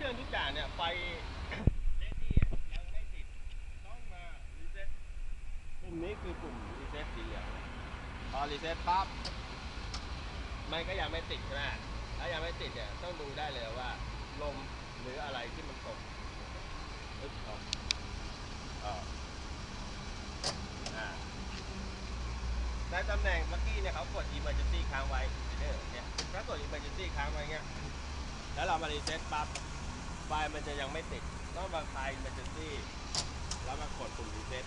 รื่องทุกอย่างเนี่ยไฟเลดี้ยังไม่ติดต้องมารีเซ็ตปุ่มนี้คือปุ่มรีเซ็ตสีเหลืองพอรีเซ็ตปั๊บมันก็ยังไม่ติดใช่ไหมถ้ายังไม่ติดเนี่ยต้องดูได้เลยว่าลมหรืออะไรที่มันตกอึ๊บออกออกในตำแหน่งเมื่อกี้เนี่ยเขากด emergency ค้างไว้เนี่ยเนี่ยถ้ากด emergency ค้างไว้เงี้ยแล้วเรามารีเซ็ตปั๊บ ไฟมันจะยังไม่ติดต้องมาคลาย emergency แล้วมากดปุ่มรีเซ็ต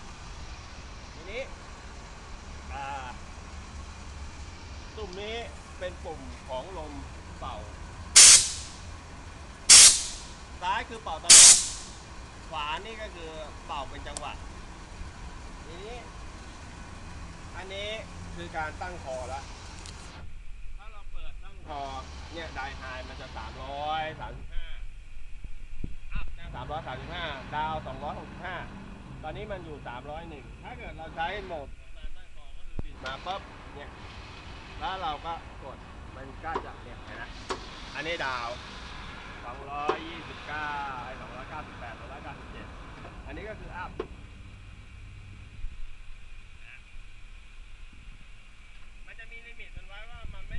ทีนี้อ่าปุ่มนี้เป็นปุ่มของลมเป่า ซ้ายคือเป่าตลอด ขวานี่ก็คือเป่าเป็นจังหวะทีนี้ อันนี้คือการตั้งคอแล้วถ้าเราเปิดตั้งคอเนี่ยไดไฮมันจะ335อัพนะ 335 ดาว 265 ตอนนี้มันอยู่ 301 ถ้าเกิดเราใช้โหมดการตั้งคอก็คือบิดมาปุ๊บเนี่ยแล้วเราก็กดมันก็จะเนี่ยนไหมอันนี้ดาว 229ไอ้298 297 อันนี้ก็คืออัพมันจะมีลิมิตมันไว้ว่ามันไม่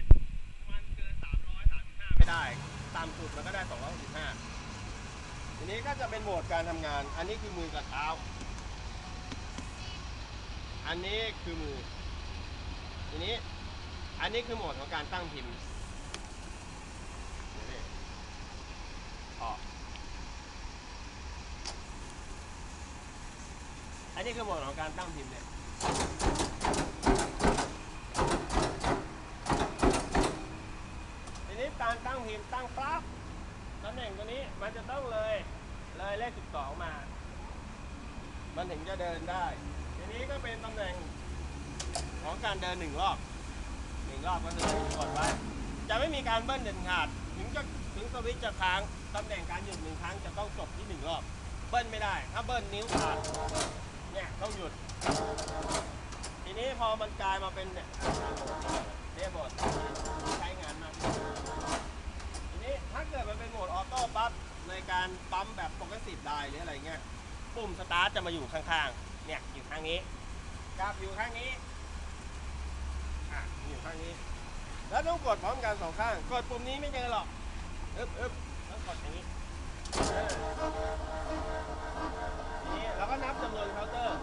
มันเกิน335 ไม่ได้ต่ำสุดมันก็ได้ 265 ทีนี้ก็จะเป็นโหมดการทำงาน อันนี้คือมือกับเท้า อันนี้คือมือ ทีนี้ อันนี้คือโหมดของการตั้งพิมพ์ออกอันนี้คือโหมดของการตั้งพิมพ์เนี่ยทีนี้การตั้งพิมพ์ตั้งปั๊บำแหน่งตัวนี้มันจะต้องเลยเลยเลข 12 มา มันถึงจะเดินได้ ทีนี้ก็เป็นตำแหน่งของการเดินหนึ่งรอบหนึ่งรอบก็คือกดไว้ จะไม่มีการเบิ้ลเด็ดขาด ถึงจะถึงสวิตช์จะค้างตำแหน่งการหยุดหนึ่งครั้งจะต้องจบที่หนึ่งรอบ เบิ้ลไม่ได้ ถ้าเบิ้ลนิ้วขาดเนี่ยต้องหยุด ทีนี้พอมันกลายมาเป็นเนี่ยเนี่ยบทใช้งานมากขึ้นทีนี้ถ้าเกิดมันเป็นโหมดออโต้ปั๊บในการปั๊มแบบปกติได้ หรืออะไรเงี้ยปุ่มสตาร์ทจะมาอยู่ข้างๆ เนี่ยอยู่ข้างนี้กับอยู่ข้างนี้อะอยู่ข้างนี้ แล้วต้องกดพร้อมกันสองข้าง กดปุ่มนี้ไม่เจอหรอกอึ๊บอึ๊บแล้วกดอย่างนี้ทีนี้เราก็นับจำนวนเคาน์เตอร์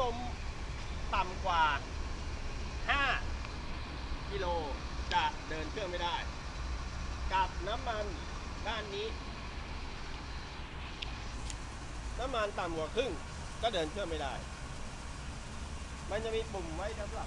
ลมต่ำกว่า 5 กิโลจะเดินเครื่องไม่ได้ กับน้ำมันด้านนี้ น้ำมันต่ำกว่าครึ่งก็เดินเครื่องไม่ได้ มันจะมีปุ่มไว้สำหรับ